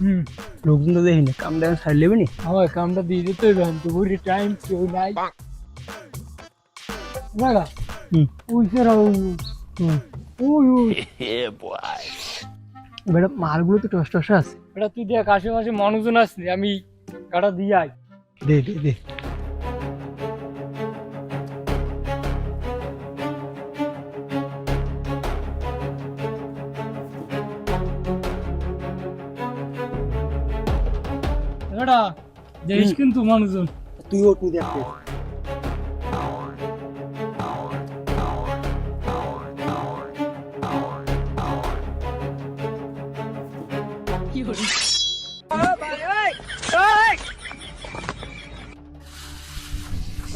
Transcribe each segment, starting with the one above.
হুম। লোকজন তো দেখিনি কামটা এখন সারি লেবে নি? আমার কামটা দিয়ে দিতে হবে আমি তো বুড়ি টাইম কেউ নাই। দাদা হুম। ওই স্যার হুম। ওই ওই বেটা মালগুলো তো টস টসে আছে। বেটা তুই দেখ আশেপাশে মানুষজন আসছে আমি কাটা দিয়ে আয়। দে দে দে। দাদা দেখিস কিন্তু মানুষজন। তুই ও তুই দেখ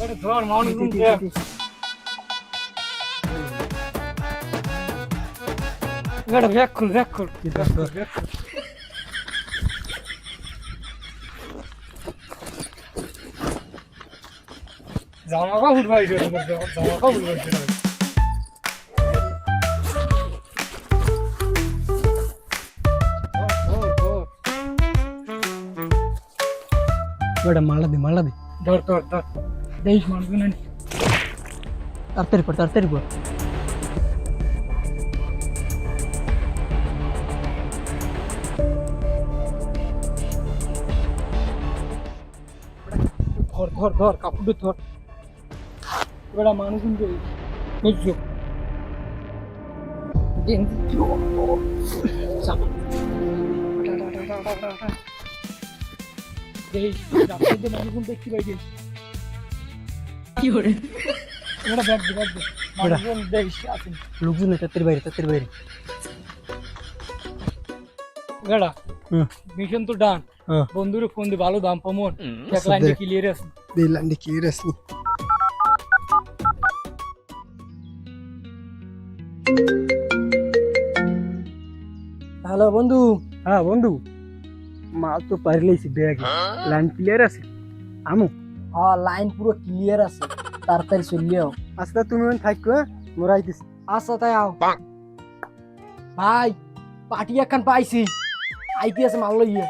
এটা ধর মানুষজন দেখ। ব্যাক খুল ব্যাক খুল। ব্যাক খুল, ব্যাক খুল। জামা কাপড় ভাই জামা কাপড় দে মালা দে ধর ধর ধর দেখিস মানুষজন আনি। তাড়াতাড়ি পর তাড়াতাড়ি পর ধর ধর ধর কাপড়টা ধর দে ব্যাগ দে মানুষজন দেখিস আছেন লোকজন নেই, তাড়াতাড়ি বাইরে তাড়াতাড়ি বাইরে গাড়া হুম মিশন তো ডান হ্যাঁ বন্ধুরে ফোন দিয়ে ভালো দাম পামন এক আচ্ছা, লাইন দেখ। ক্লিয়ার আছে দে লাইন কি রাসনি হ্যালো বন্ধু হ্যাঁ বন্ধু মাল তো পারিলেইছি ব্যাগ লাইন ক্লিয়ার আছে আমু হ্যাঁ লাইন পুরো ক্লিয়ার আছে তাড়াতাড়ি চললেও আচ্ছা তুমি ওখানে থাকো হ্যাঁ মোরা আইতেছি আচ্ছা তাই আও ভাই পার্টি একখান পাইছি আইতে আছে মাল লইয়ে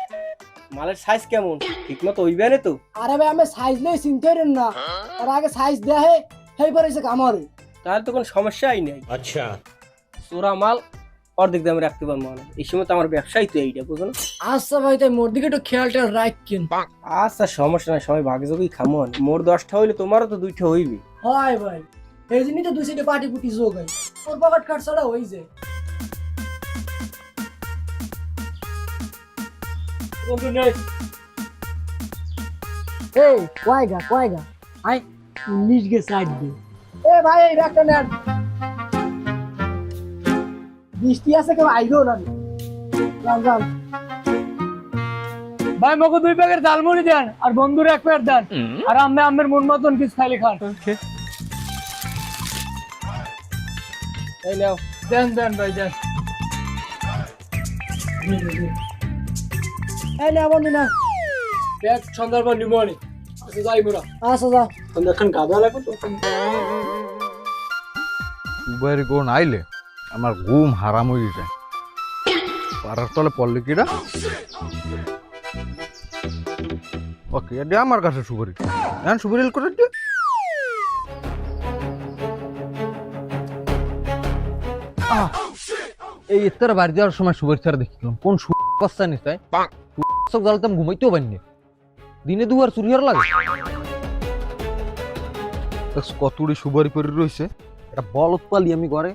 মালের সাইজ কেমন ঠিক মতো হইবে না তো আরে ভাই আমি সাইজ লই চিনতে পারেন না তার আগে সাইজ দেয়া হে হেই পারেছে কামারে তাহলে তো কোনো সমস্যাই নেই। আচ্ছা। চোরা মাল অর্ধেক দামে রাখতে পারব না এই সময় তো আমার ব্যবসাই তো এইটা বুঝো না? আচ্ছা ভাই তাই মোর দিকে একটু খেয়াল টেয়াল রাখেন। আচ্ছা সমস্যা নাই সবাই ভাগে যোগই খামো। মোর দশটা হইলে তোমারও তো দুইটা হইবে। হয় ভাই এই জন্যই তো দুই সাইডে পার্টি পুটি যোগ হয়। তোর পকেট কাট ছাড়া হই যায় এই কয়গা কয়গা আই উনিশ গে সাইড দে। এ ভাই এই ব্যাগটা নেন। বৃষ্টি আছে কেউ আইগো না ভাই মকে দুই প্যাকেট ঝালমুড়ি দেন আর বন্ধুর এক প্যাকেট দেন। আর আমি আমের মন মতন কিছু খাইলে খান। এই নাও দেন দেন ভাই দেন। এই না বন্ধু না ব্যাগ সন্ধ্যার পর নিমনি আচ্ছা যাই মোরা আচ্ছা যা এখন গাদা লাগবে তো? উবারে কোন আইলে আমার ঘুম হারাম হয়ে যায়। পাড়ার তলে পড়লে কিরা? ওকে এটা আমার কাছে সুপারি। এখন সুপারি করে দে। আহ, এই ইত্তার বাড়ি যাওয়ার সময় সুপারি ছাড়া দেখছিলাম কোন নিস তাই সব জ্বালাতাম ঘুমাইতেও পারিনি দিনে দুবার চুরি হওয়ার লাগে। কতটি সুপারি পরে রয়েছে। এটা বলদ পালি আমি ঘরে।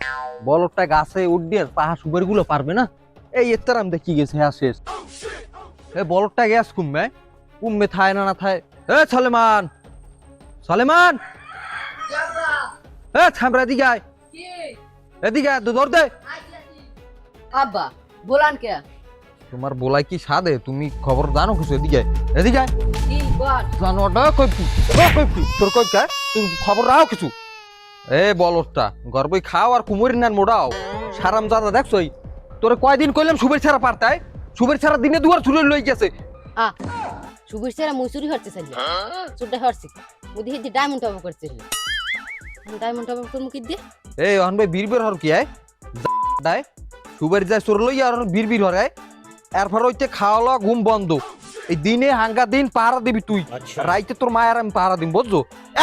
বলদটা গাছে উঠবে আর পাহা সুপারি গুলো পারবে না। এই এত্তার আমি দেখি গেছে হ্যাঁ শেষ। এ বলদটা গ্যাস কুমবে কুমবে থায় না না থায়। এ সালেমান! সালেমান! এ থামরা এদিকে আয়। এদিকে আয় ধর দে। আব্বা বলান কে? তোমার বলাই কি সাদে তুমি খবর জানো কিছু? এদিকে। এদিকে আয়। ফি তোর কই কে তুমি খবর রাও কিছু? এ বলদটা গর্বই খাও আর কুমুরি নান মোড়াও। সারাম দাদা দেখছই তোরে কয়দিন কইলাম সুবের ছাড়া পারতাই ছাড়া দিনে দুয়ার চুরে লই গেছে। আ সুবির সেরা মুসুরি হচ্ছে সাইলে চুটটা হচ্ছে মুদি হিদি ডায়মন্ড টপ করছে। ডায়মন্ড টপ অহন ভাই হর কি আয় দায়। যায় লই আর হরে এরপর হইতে খাওয়া লওয়া ঘুম বন্ধ। এই দিনে হাঙ্গা দিন পাহারা দিবি তুই। রাইতে তোর মায়ের আমি পাহারা দিম বুঝছ?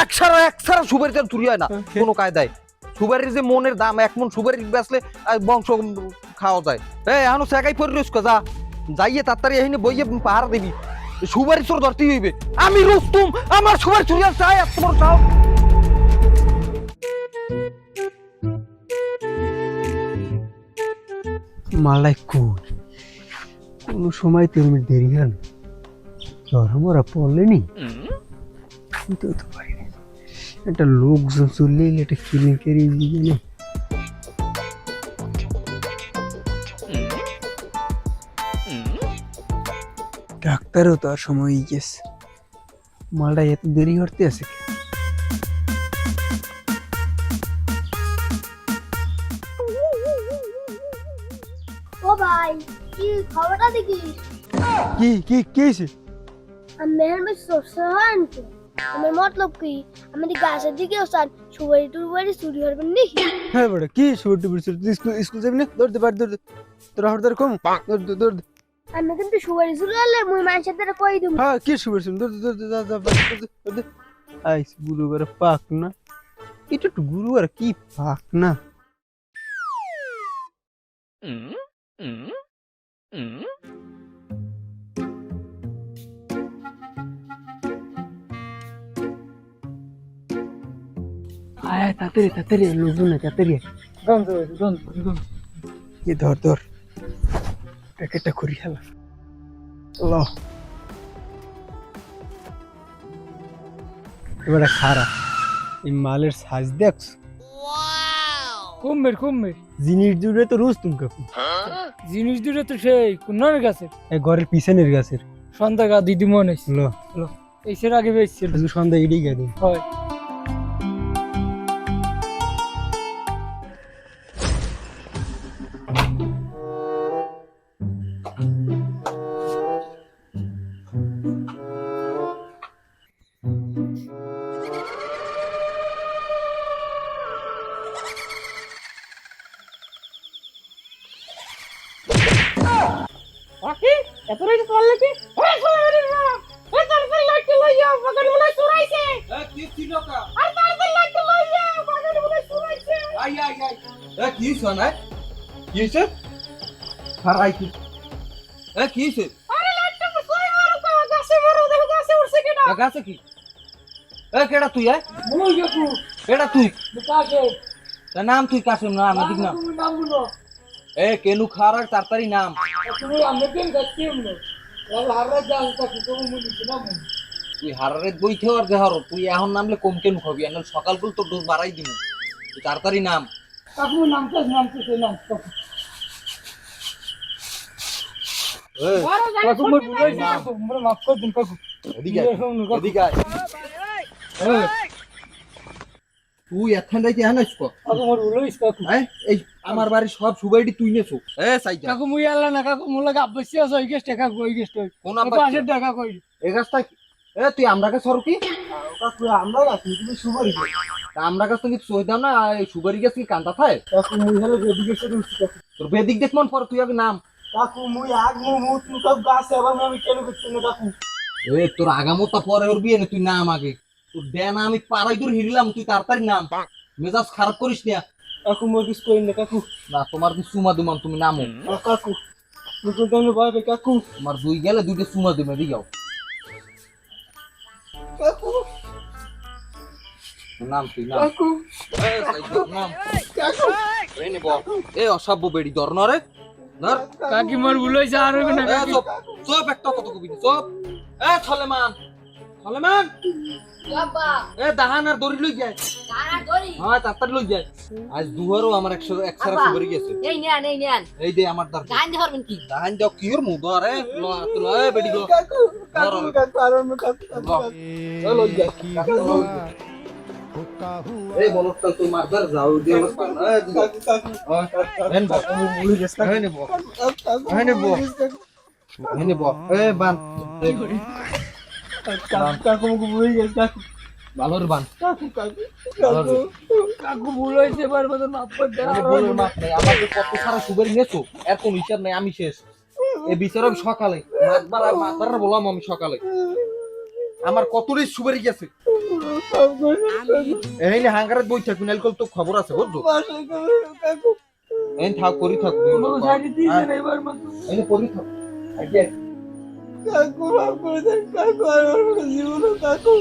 একসারা একসারা সুপারি তেল চুরি হয় না কোনো কায়দায়। সুপারির যে মনের দাম এক মন সুপারি বেচলে আহ, বংশ খাওয়া যায়। এই এখনও সেকাই পরি রইস যা। যাইয়ে তাড়াতাড়ি এখানে বইয়ে পাহারা দিবি। সুপারি চোর ধরতেই হইবে। আমি রুস্তুম আমার সুপারি চুরি চাই এত বড় চাও। মালাই কই কোনো সময় তুমি দেরি হল ধর্মরা পড়লেনি? কিন্তু তো পারি একটা লোকজন চললে এলে একটা ফিলিং কেরিয়ে দিয়ে না। ডাক্তারও তো আর সময় গেছে। মালটা এত দেরি করতে আছে ও ভাই কি খবরটা দেখি? কি কি কি আমি মেহেরবান সরষে হয় আনতে আমার মতলব কি? আমাদের গাছের দিকে ওসান সুবারি টুবারি চুরি হরবেন নাকি? হ্যাঁ বড় কি শুট বিরছিল তুই স্কুল স্কুল যাবি না? দৌড়তে পার দৌড় তোর হরদার কম? দৌড় দৌড় আমি কিন্তু সুবারি চুরি হলে মুই মানুষের দ্বারা কই দিব? হ্যাঁ কি শুট বিরছিল দৌড় দৌড় যা যা দৌড় আইস গুরু করে পাক না। এটা তো গুরু আর কি পাক না? আয়, তাড়াতাড়ি তাড়াতাড়ি লোকজন না তাড়াতাড়ি এ ধর ধর। প্যাকেটটা খেলা ল। এবারে খারা এই মালের সাইজ দেখছ? কমবের কমবের জিনিস জুড়ে তো রোজ তুমি কাকু জিনিস দুটো তো সেই কোনার গাছের। এই ঘরের পিছনের গাছের। সন্ধ্যা গা দিদি মনে ল। এই সের আগে বেচছিল। আজকে সন্ধ্যা এড়িয়ে গেল। হয়। কি হইছে না কি হইছে? হারাই কি? এ কি হইছে? এ, গাছে কি? এ কেডা তুই এ কেডা তুই? তা নাম তুই কাসেম না। আমি দিক না এ কেলু খারার তাড়াতাড়ি নাম। তুই হারারে বইতে আর দেহর তুই এখন নামলে কম কেন খাবি আর সকাল করে তোর ডোজ বাড়াই দিব তুই তাড়াতাড়ি নাম। কাকু মোর ভুল হয়েছে কাকু। মাফ করে দিন কাকু। এদিকে এদিকে তুই এখান থেকে কাকু মোর হয়েছে কাকু। হ্যাঁ এই আমার বাড়ির সব সুবাইটি তুই নেছো। এ সাইজা কাকু মুই আল্লাহ না কাকু মোর লাগে আব্বাসি আছে ওই গেস্ট কাকু ওই গেস্ট কোন কাকু আব্বা আসের টাকা কই এ গাছটা কি? এ তুই আমরা কাছে সর কি? কাকু আমরা গাছি তুমি তা আমরা কাছে কি সই দাও না এই সুবারি গাছ কি কান্তা থায়? কাকু মুই হলো এদিকে সাথে উঠছি তোর বেদিক দেখ মন পর তুই আগে নাম। কাকু মুই আগ মু মু তুমি সব গাছ এবার আমি কেন করছি না কাকু? এ তোর আগামতা পরে ওর বিয়ে না তুই নাম আগে। তোর দেন আমি পাড়াই দূর হিরলাম তুই তাড়াতাড়ি নাম। মেজাজ খারাপ করিস না। কাকু মোর কিছু করি না কাকু? না তোমার কি সুমা দিমাম তুমি নামো। কাকু মুকুল তুমি ভয় পাই কাকু। তোমার দুই গেলে দুইটা সুমা দিবে দিগাও কাকু। নাম তুই নাম। কাকু। এ, সাইজা, নাম। এই নে বল। এ অসভ্য বেড়ি ধর নরে ধর। কাকি মোর ভুল হয়েছে আর না চুপ। চুপ একটা কথা কবি না, চুপ। এ সলেমান সলেমান! এ দাহান আর দড়ি লই যায় হ্যাঁ তাড়াতাড়ি লই যায় আজ দুহারও আমার একশো একসারা। সুপারি গেছে। এই নেন এই নেন এই দে আমার দার গান ধরবেন কি? দাহান যাও কিওর মু ধরে লো তুলো এ বেডি গো। কাকু কাকু কাকু আর আমি কাকু লই যায় এই বলত তো তুই মারদার যাও দে আমার পান কাকু কাকু হেন বক। মুই গেছ কাকু হেন বক। কাকু হেন বক। হেন বক। এ বান। কাকু কাকু মুকু কাকু। ভালোর বান। কাকু কাকু কাকু ভুল হয়েছে এবার মতো মাফ করে দেন। মাপ নাই আমার কত সারা সুপারি নেছো এর কোন হিসাব নাই আমি শেষ। এ বিচার আমি সকালে মাতবার মাতবার বললাম আমি সকালে। আমার কতটাই সুবারি গেছে। এই নে হাঙ্গারে বই থাকবি তো খবর আছে বুঝছ? এই থাক করি থাক ওটা কর। হ্যাঁ, এই নে করি থাক আগে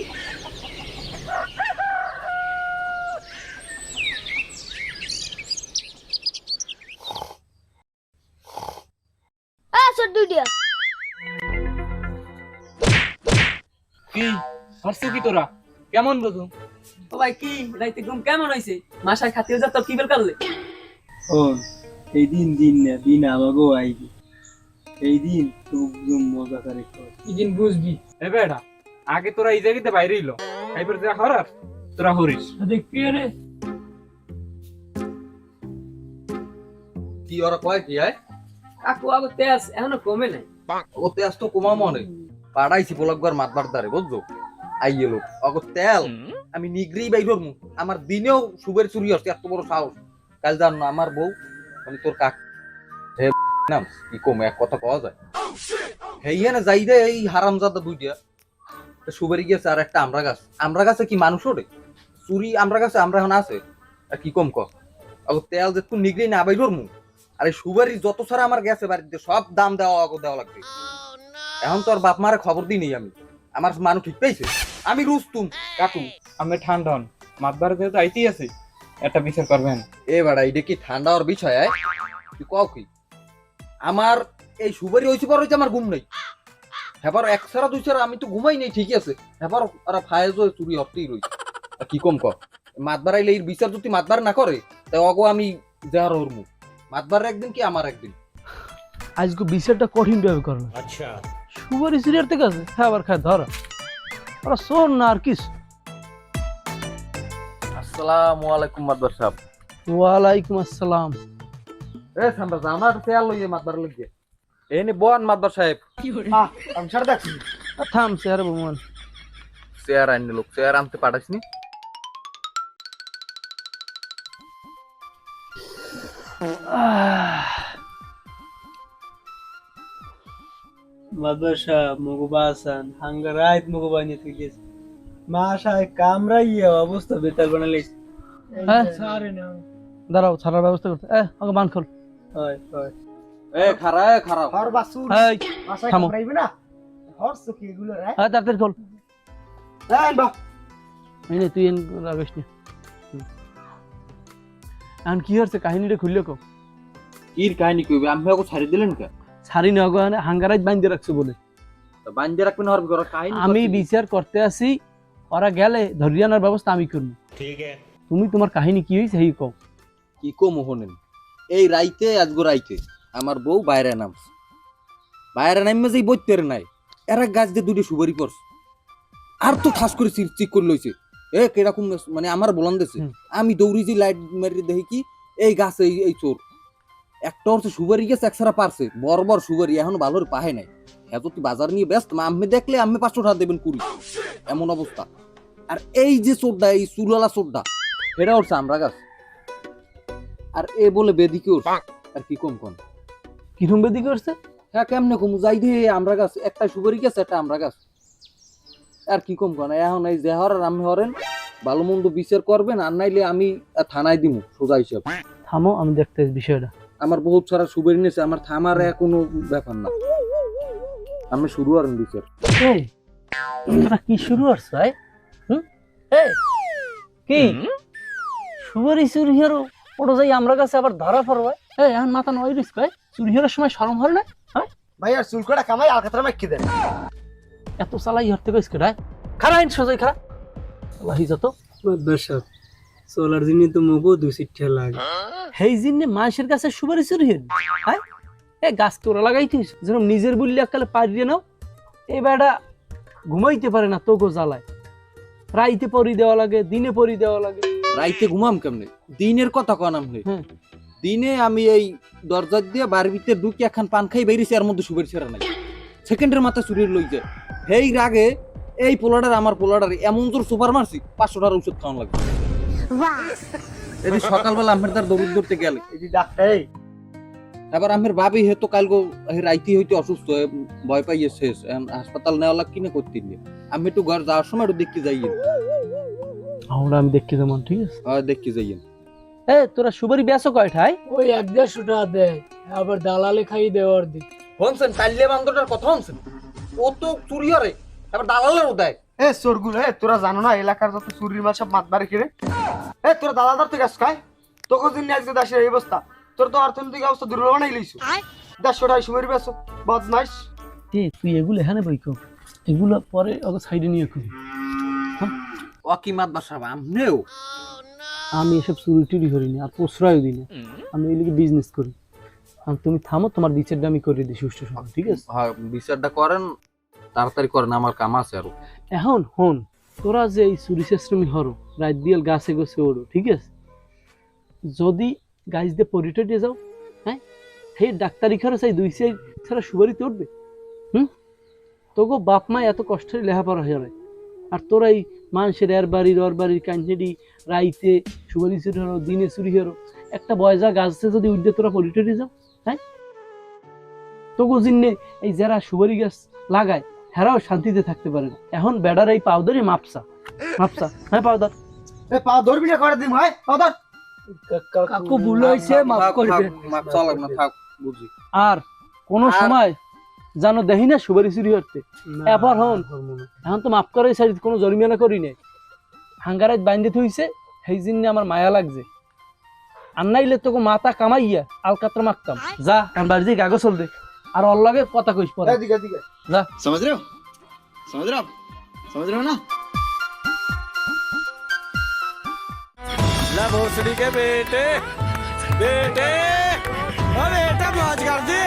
আ ছোট দুইটা কি? হাসছো কি তোরা? কেমন বুঝুন ও ভাই কি? রাইতে ঘুম কেমন হইছে? মাসায় খাতিও যা তো কি বের করলে? ও এই দিন দিন না দিন আমাকেও আইবি। এই দিন খুব মজা করে কর। ইদিন বুঝবি। এ বেটা আগে তোরা এই জায়গাতে বাইরে ইলো এবার যা হরার তোরা হরিস। দেখবি রে কি ওরা কয় কি আয়? কাকু আগে তেজ এখনও কমে নাই। ও তেজ তো কমা মনে। পাড়াইছি বলকবার মাতবার দারে বুঝছ? আইয়ে লোক অগ তেল আমি নিগরি বাইর মু। আমার দিনেও সুবের চুরি হচ্ছে এত বড় সাহস। কাল জান আমার বউ মানে তোর কাক হে নাম কি কম এক কথা কওয়া যায়? হেই না যাই রে এই হারামজাদা দুইটা। সুবেরি গেছে আর একটা আমরা গাছ। আমরা গাছে কি মানুষ ওরে চুরি আমরা গাছে আমরা এখন আছে। আর কি কম ক তেল যে তুই নিগরি না বাইর মু আরে সুবারি যত সারা আমার গেছে বাড়িতে সব দাম দেওয়া দেওয়া লাগবে। এখন তোর বাপ মারে খবর দিই নেই আমি। আমার মানুষ ঠিক পেয়েছে? আমি রুস্তুম কাকু। আমি ঠান্ডা হন। মাতবার যেহেতু আইতেই আছে একটা বিচার করবেন। এ বেড়া এটা কি ঠান্ডা ওর বিষয়? তুই কও কি? আমার এই সুবারি হয়েছে পর হয়েছে আমার ঘুম নেই। হ্যাঁ এক সারা দুই সারা আমি তো ঘুমাই নেই ঠিকই আছে। হ্যাঁ ওরা ফায়েজ হয়ে চুরি হতেই রয়েছে আর কি কম কর মাতবার আইলে এর বিচার যদি মাতবার না করে তাই অগো আমি দেহার ওর মুখ মাতবার একদিন কি আমার একদিন? আজকে বিচারটা কঠিন ভাবে করবে আচ্ছা। সুপারি সিরিয়ার থেকে আছে? হ্যাঁ আবার খায় ধরা। ওরা শোন না আর কিস আসসালামু আলাইকুম মাতবার সাহেব। ওয়ালাইকুম আসসালাম। এ সামরা যাও না তেল লইয়ে মাতবার লাগিয়ে এই নে বন মাতবার সাহেব। আমি সারা দেখছি আর থাম স্যার ভগবান চেয়ার আননি লোক চেয়ার আনতে পাঠাসনি মাদ্রাসা মগবাসান হাঙ্গারাইত মগবানি তুই গেছে। মাসায় কামড়াইয়া অবস্থা বেতাল বানালে হ্যাঁ দাঁড়াও ছাড়ার ব্যবস্থা করতে এ আমাকে বান খোল। হয় হয়। এ খারা এ খারা হর বাসুর এই থামো। কামড়াইবে না? হর সুকি এগুলো রে তাড়াতাড়ি খোল বা এই নে তুই রাগিস নি। এখন কি হচ্ছে কাহিনীটা খুললে কো। কির কাহিনী কইবে? আমি ওকে ছাড়ি দিলেন কে? ছাড়ি না গো হাঙ্গারাইজ বান্ধে রাখছে বলে। বান্ধে রাখবেন আর ওরা কাহিনী আমি বিচার করতে আসি ওরা গেলে ধরিয়ে আনার ব্যবস্থা আমি করব। ঠিক আছে তুমি তোমার কাহিনী কি হয়েছে সেই কও। কি কো মোহনেন এই রাইতে আজগো রাইতে। আমার বউ বাইরে নাম বাইরে নামে যেই বইতে নাই। এরা গাছ দিয়ে দুটি সুবারি পড়ছে আর তো ঠাস করে চিক চিক করে লইছে। এ কীরকম মানে আমার বলান দেছে। আমি দৌড়ি যে লাইট মারি দেখি কি এই গাছ এই এই চোর। একটা হচ্ছে সুবারি গেছে একসারা পারছে। বড় বড় সুবারি এখন ভালোর পাহে নাই। এত তুই বাজার নিয়ে ব্যস্ত আমি দেখলে আমি পাঁচশো টাকা দেবেন কুড়ি। এমন অবস্থা। আর এই যে চোরটা এই চুলালা চোরটা এটা হচ্ছে আমরা গাছ আর এ বলে বেদিকে আর কি কম কম? কিরম বেদি করছে হ্যাঁ কেমনে কম? যাই দে আমরা গাছ একটা সুপারি গাছ একটা আমরা গাছ। আর কি কম কন এখন এই যে হর আর আমি হরেন ভালো মন্দ বিচার করবেন আর নাইলে আমি থানায় দিমু সোজা হিসাব। থামো আমি দেখতে বিষয়টা। আমার বহুত সারা সুপারি নিয়েছে আমার থামার কোনো ব্যাপার না। আমি শুরু আর বিচার। কি শুরু ভাই হুম? কি? সুপারি চুরি ওটা যাই আমরা কাছে আবার ধরা পড়বে। এই এখন মাথা নয় রিস ভাই। চুরি হওয়ার সময় শরম হল না? ভাই আর চুল কটা কামাই আলকাতরা মাইকি দেন? এত খারা আইন সোজাই খারা লাহি যত। সোলার তো মগো দুই লাগে। হেই মানুষের কাছে সুপারি চুরি হল হ্যাঁ? এ গাছ তোরা লাগাইতিস যেরকম নিজের বললে একালে পারিয়ে নাও এই বেটা ঘুমাইতে পারে না তোকে জ্বালায়। রাইতে পরি দেওয়া লাগে দিনে পরি দেওয়া লাগে। রাইতে ঘুমাম কেমনে? দিনের কথা কন আমি দিনে আমি এই দরজা দিয়ে বাড়ির ভিতরে ঢুকি একখান পান খাই বেরিয়েছি এর মধ্যে সুপারি ছেড়া নাই। সেকেন্ডের মাথা চুরির লই যায়। হেই রাগে এই পোলাডার আমার পোলাডার এমন জোর সুপার মারছি পাঁচশো টাকার ওষুধ খাওয়ান লাগবে। এদিন সকালবেলা আমার তার দৌড় ধরতে গেলে। এই এই। এবার আমার ভাবি হে তো কালকে রাইতি হইতে অসুস্থ হয়ে ভয় পাইয়ে শেষ হাসপাতাল নেওয়া লাগ কিনে করতে আমি একটু ঘর যাওয়ার সময় একটু দেখতে যাই আমরা আমি দেখি যেমন ঠিক আছে? আর দেখতে যাই। এ তোরা সুবারি বেসো কয়টায় ওই এক দেড়শো টাকা দেয় আবার দালালে খাই দেওয়ার দিক। হনসেন তাইলে বান্দরটার কথা হনসেন। ও তো চুরি হরে এবার দালালেরও দেয়। এ চোরগুলো এ তোরা জানো না এলাকার যত চুরির মাল সব মাত বাড়ি কিনে এ তোরা দাদাদার থেকে আস খায় তোকে দিন আজকে দেশের এই অবস্থা তোর তো অর্থনৈতিক অবস্থা দুর্বল বানাই লইছো। দেড়শো টাকা সুমের বেসো বদমাইশ। তুই এগুলো এখানে বই কর। এগুলো পরে ওকে সাইডে নিয়ে করি অকিমাত বাসা আমনেও আমি এসব চুরি টুরি করিনি আর প্রশ্রয় দিই না। আমি ওই লিগে বিজনেস করি। আর তুমি থামো তোমার বিচারটা আমি করে দিই সুষ্ঠু সময় ঠিক আছে? হ্যাঁ বিচারটা করেন তাড়াতাড়ি করেন আমার কাম আছে আরও। এখন হন তোরা যে এই চুরি চেষ্টামি হরো রাত বিয়াল গাছে গছে ওড়ো ঠিক আছে? যদি গাছ দিয়ে পরিটে দিয়ে যাও হ্যাঁ? হে ডাক্তারি খরচ এই দুই সাইড ছাড়া সুবারিতে উঠবে? হুম? তোগো বাপ মা এত কষ্টের লেখাপড়া হয়ে যায় আর তোরা এই মানুষের এর বাড়ির ওর বাড়ির কাঞ্চেডি রাইতে সুবারি চুরি হরো দিনে চুরি হরো একটা বয়সা গাছে যদি উঠে তোরা দিয়ে যাও হ্যাঁ তোগো জিন্নে এই যারা সুবারি গাছ লাগায় হেরাও শান্তিতে থাকতে পারে না। এখন বেড়ার এই পাউদারই মাপসা। মাপসা। হ্যাঁ পাউদার? এ পা ধরবি না করে দিম হয়? পাদার কাকু ভুল হয়েছে মাফ করবে। মাপ চালাক না থাক বুঝি। আর কোন সময় জানো দেখি না সুবারি চুরি হতে এবার হন এখন তো মাফ করে সাইড কোনো জরিমানা করি নাই। হাঙ্গারাইত বাইন্দে থইছে সেই জন্য আমার মায়া লাগছে। আন্নাইলে তোকে মাথা কামাইয়া আলকাতরা মাকতাম যা কারণ বাড়ি দিয়ে গাগো চল দে। আর ওর লাগে কথা কইস পরে। যা সমাজ রেও সমাজ রে সমাজ রে না? ला কে বেটে বেটে। बेटे अरे बेटा मौज कर दे